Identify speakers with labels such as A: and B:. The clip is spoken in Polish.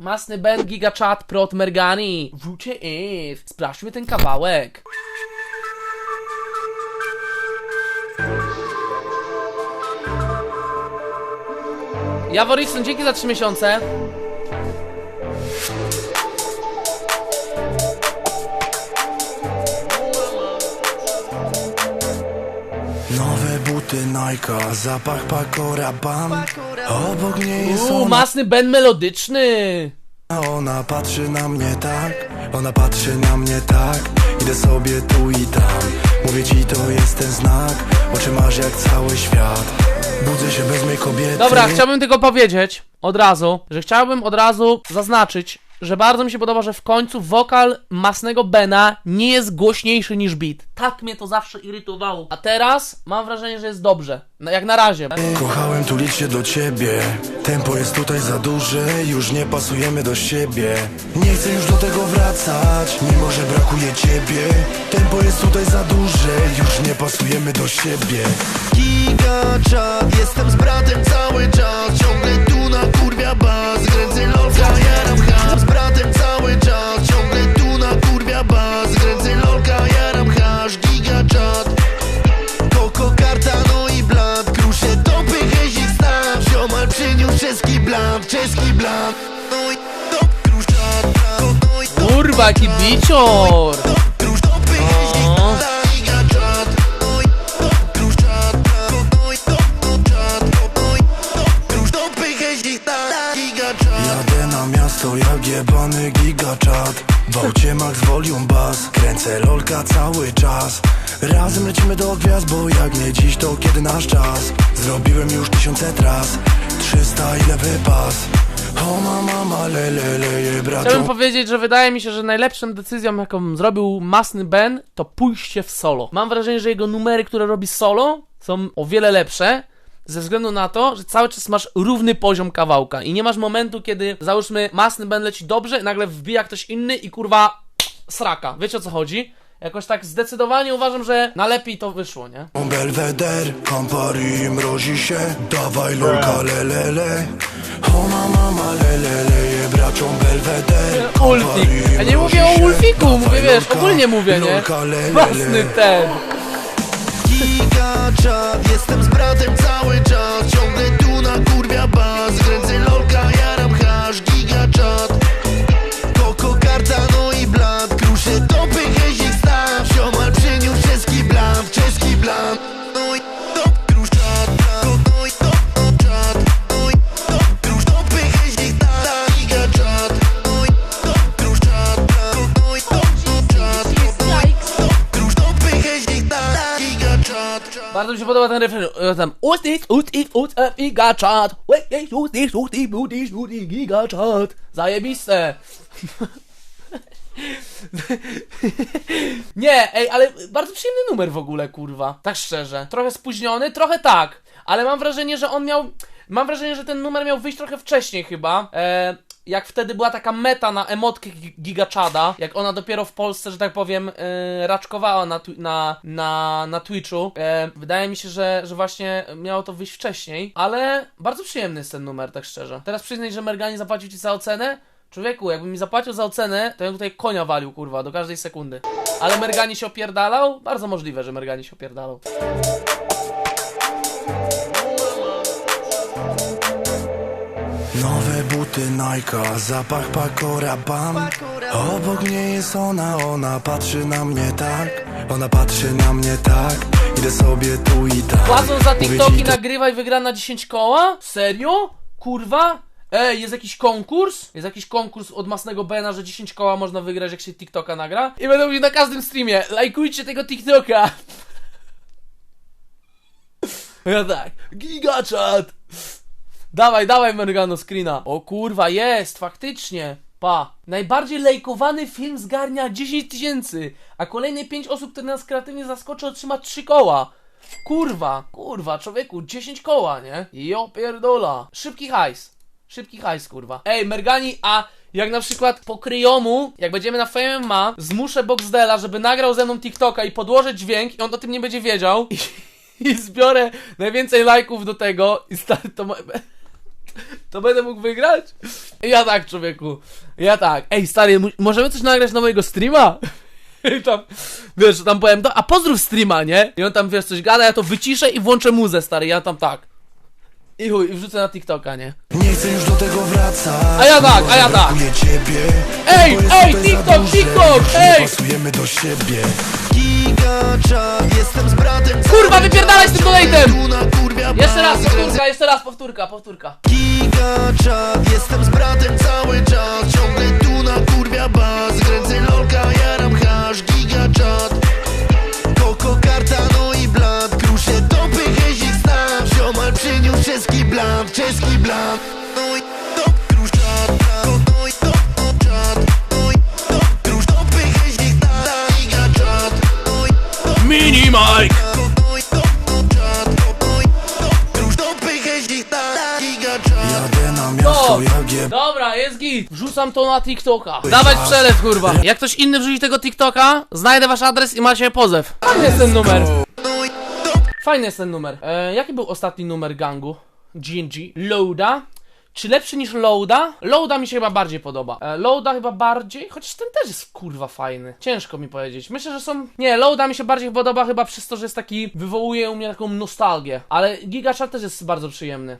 A: Masny Ben Giga Chat Prot Mergani. WTF. Sprawdźmy ten kawałek. Jaworikson, dzięki za 3 miesiące.
B: Buty Nike, zapach Pakora Bam. Obok mnie jest
A: Uuu,
B: ona,
A: masny Ben melodyczny.
B: ona patrzy na mnie tak. Ona patrzy na mnie tak. Idę sobie tu i tam. Mówię ci to jest ten znak. Oczy masz jak cały świat. Budzę się bez mej kobiety.
A: Dobra, chciałbym tylko powiedzieć od razu, że chciałbym od razu zaznaczyć, że bardzo mi się podoba, że w końcu wokal masnego Bena nie jest głośniejszy niż beat. Tak mnie to zawsze irytowało. A teraz mam wrażenie, że jest dobrze. No, jak na razie.
B: Kochałem tulić się do ciebie Tempo jest tutaj za duże Już nie pasujemy do siebie Nie chcę już do tego wracać Mimo, że brakuje ciebie Tempo jest tutaj za duże Już nie pasujemy do siebie
C: Giga czat, jestem z bratem cały czas Ciągle Giga czat
B: Jadę na miasto jak jebany gigaczat W aucie max volume bass. Kręcę lolka cały czas. Razem lecimy do gwiazd, bo jak nie dziś to kiedy nasz czas? Zrobiłem już tysiące tras. 300 ile wypas
A: Chciałbym powiedzieć, że wydaje mi się, że najlepszą decyzją, jaką zrobił masny Ben, to pójście w solo. Mam wrażenie, że jego numery, które robi solo, są o wiele lepsze. Ze względu na to, że cały czas masz równy poziom kawałka i nie masz momentu, kiedy załóżmy masny Ben leci dobrze, nagle wbija ktoś inny i kurwa sraka. Wiecie o co chodzi? Jakoś tak zdecydowanie uważam, że na lepiej to wyszło, nie?
B: Belweder, Campari mrozi się Dawaj lolka, lelele O mama, bracią Belweder
A: Ulfik. Ja nie mówię o Ulfiku, mówię, wiesz, ogólnie mówię, nie? Masny ten.
C: Jestem z bratem cały
A: Bardzo mi się podoba ten refren. e, Tam Ustis, ustis, ustis, gigachat. Ustis, ustis, ustis, ustis, ustis, gigachat. Zajebiste. Nie, ej, ale bardzo przyjemny numer w ogóle, kurwa. Tak szczerze. Trochę spóźniony, trochę tak. Ale mam wrażenie, że on miał... Mam wrażenie, że ten numer miał wyjść trochę wcześniej chyba. E, jak wtedy była taka meta na emotkę Gi- Gigachada, jak ona dopiero w Polsce, że tak powiem, e, raczkowała na, na, na, na Twitchu. E, wydaje mi się, że, że właśnie miało to wyjść wcześniej, ale bardzo przyjemny jest ten numer, tak szczerze. Teraz przyznaj, że Mergani zapłacił ci za ocenę? Człowieku, jakby mi zapłacił za ocenę, to ja bym tutaj konia walił, kurwa, do każdej sekundy. Ale Mergani się opierdalał? Bardzo możliwe, że Mergani się opierdalał.
B: Buty Nike, zapach Pakora Bam Obok mnie jest ona, ona patrzy na mnie tak Ona patrzy na mnie tak Idę sobie tu i tam
A: Płacą za
B: Mówię ci
A: TikToki,
B: to-
A: nagrywa i wygra na 10 koła? Serio? Kurwa? Ej, jest jakiś konkurs? Jest jakiś konkurs od Masnego Bena, że 10 koła można wygrać, jak się TikToka nagra? I będę mówił na każdym streamie, lajkujcie tego TikToka! Ja tak, gigachat! Dawaj, dawaj Mergano screena. O kurwa, jest, faktycznie. Pa. Najbardziej lajkowany film zgarnia 10 tysięcy, a kolejne 5 osób, które nas kreatywnie zaskoczy, otrzyma 3 koła. Kurwa, kurwa, człowieku, 10 koła, nie? Jo pierdola. Szybki hajs. Szybki hajs, kurwa. Ej, Mergani, a jak na przykład po kryjomu, jak będziemy na FMMA, zmuszę Boxdela, żeby nagrał ze mną TikToka i podłożę dźwięk i on o tym nie będzie wiedział i, i zbiorę najwięcej lajków do tego i stary to... to będę mógł wygrać? Ja tak, człowieku. Ja tak. Ej, stary, możemy coś nagrać na mojego streama? I tam, wiesz, tam powiem a pozdrów streama, nie? I on tam, wiesz, coś gada, ja to wyciszę i włączę muzę, stary, ja tam tak. I chuj, i wrzucę na TikToka, nie?
B: Nie chcę już do tego wracać
A: A ja tak, a ja tak. Ej, ej, TikTok, TikTok, ej!
B: Pasujemy do siebie
C: Gigaczat, jestem z bratem
A: Kurwa, wypierdalaj z tym
C: kurwia
A: Jeszcze raz, powtórka, jeszcze raz, powtórka, powtórka.
C: Gigaczat, jestem z bratem cały czas. Ciągle tu na kurwia bas. Kręcę lolka, jaram hasz Gigaczat Koko, karta,
B: miasto jak je
A: Dobra, jest git. Wrzucam to na TikToka. Dawać przelew, kurwa. Jak ktoś inny wrzuci tego TikToka, znajdę wasz adres i macie pozew. Fajny jest ten numer.
C: No
A: Fajny jest ten numer. E, jaki był ostatni numer gangu? GNG. Loada. Czy lepszy niż Loada? Loada mi się chyba bardziej podoba. E, Loada chyba bardziej, chociaż ten też jest kurwa fajny. Ciężko mi powiedzieć. Myślę, że są. Nie, Loada mi się bardziej podoba chyba przez to, że jest taki. wywołuje u mnie taką nostalgię. Ale Gigachat też jest bardzo przyjemny.